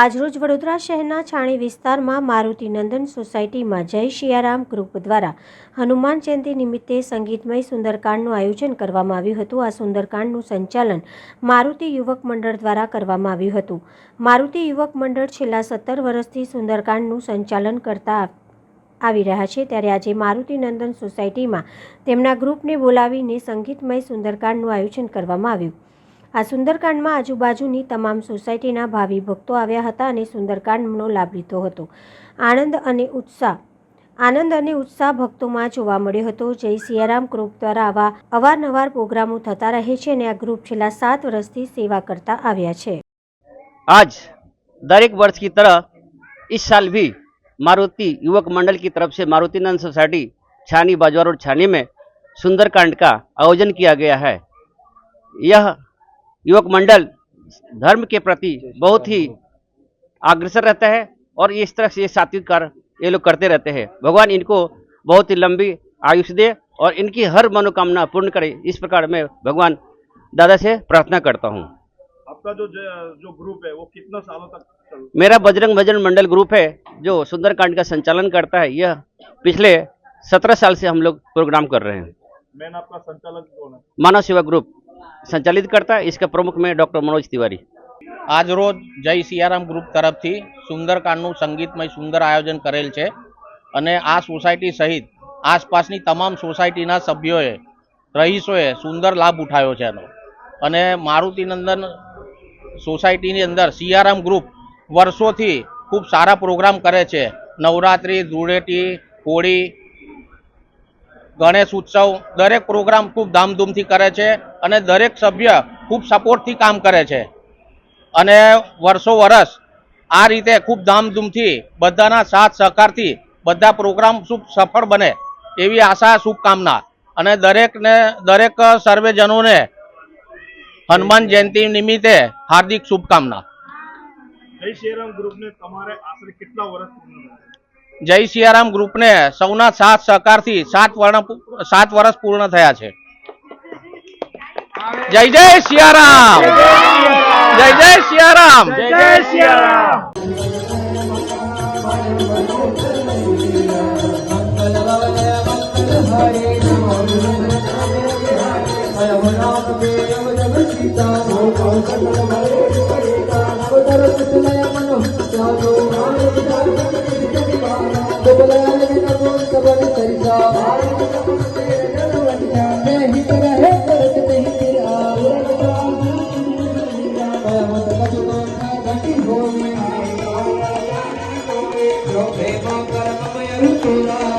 આજરોજ વડોદરા શહેરના છાણી વિસ્તારમાં મારુતિ નંદન સોસાયટીમાં જય શિયારામ ગ્રુપ દ્વારા હનુમાન જયંતિ નિમિત્તે સંગીતમય સુંદરકાંડનું આયોજન કરવામાં આવ્યું હતું. આ સુંદરકાંડનું સંચાલન મારુતિ યુવક મંડળ દ્વારા કરવામાં આવ્યું હતું. મારુતિ યુવક મંડળ છેલ્લા સત્તર વર્ષથી સુંદરકાંડનું સંચાલન કરતા આવી રહ્યા છે. ત્યારે આજે મારુતિ નંદન સોસાયટીમાં તેમના ગ્રુપને બોલાવીને સંગીતમય સુંદરકાંડનું આયોજન કરવામાં આવ્યું. આ સુંદરકાંડમાં આજુબાજુની તમામ સોસાયટીના ભાવિ ભક્તો આવ્યા હતા અને સુંદરકાંડનો લાભ લીધો હતો આનંદ અને ઉત્સાહ આનંદ અને ઉત્સાહ ભક્તોમાં જોવા મળ્યો હતો જય સિયારામ ગ્રુપ દ્વારા આવા અવારનવાર પ્રોગ્રામો થતા રહે છે અને આ ગ્રુપ છેલ્લા સાત વર્ષથી સેવા કરતા આવ્યા છે आज दरेक वर्ष की तरह इस साल भी मारुति युवक मंडल की तरफ से मारुति नंद सोसाइटी छानी बाजार और छानी में सुंदरकांड का आयोजन किया गया है यह युवक मंडल धर्म के प्रति बहुत ही अग्रसर रहता है और इस तरह से ये सात्विक कार्य ये लोग करते रहते हैं। भगवान इनको बहुत ही लंबी आयुष दे और इनकी हर मनोकामना पूर्ण करे। इस प्रकार मैं भगवान दादा से प्रार्थना करता हूँ। आपका जो जो ग्रुप है वो कितना सालों तक मेरा बजरंग भजन मंडल ग्रुप है जो सुंदरकांड का संचालन करता है। यह पिछले सत्रह साल से हम लोग प्रोग्राम कर रहे हैं। मैन आपका संचालक कौन है? मानव सेवा ग्रुप संचालित करता है इसका प्रमुख में डॉक्टर मनोज तिवारी આજ રોજ જય સિયારામ ગ્રુપ તરફથી સુંદરકાંડનું સંગીતમય સુંદર આયોજન કરેલ છે અને આ સોસાયટી સહિત આસપાસની તમામ સોસાયટીના સભ્યોએ રહીશોએ સુંદર લાભ ઉઠાવ્યો છે એનો અને મારુતિનંદન સોસાયટીની અંદર સિયારામ ગ્રુપ વર્ષોથી ખૂબ સારા પ્રોગ્રામ કરે છે નવરાત્રિ ધૂળેટી હોળી ગણેશ ઉત્સવ દરેક પ્રોગ્રામ ખૂબ ધામધૂમથી કરે છે અને દરેક સભ્ય ખૂબ સપોર્ટથી કામ કરે છે. અને વર્ષો વર્ષ આ રીતે ખૂબ ધામધૂમથી બધાના સાથ સહકારથી બધા પ્રોગ્રામ શુભ સફળ બને એવી આશા શુભકામના. અને દરેકને દરેક સર્વેજનોને હનુમાન જયંતિ નિમિત્તે હાર્દિક શુભકામના. જય શ્રીરામ ગ્રુપ તમારે આશરે કેટલા વર્ષ જય સિયારામ ગ્રુપને સૌના સાથ સહકારથી સાત વર્ણ સાત વર્ષ પૂર્ણ થયા છે. જય જય સિયારામ જય જય સિયારામ Prema Karamaya Rutura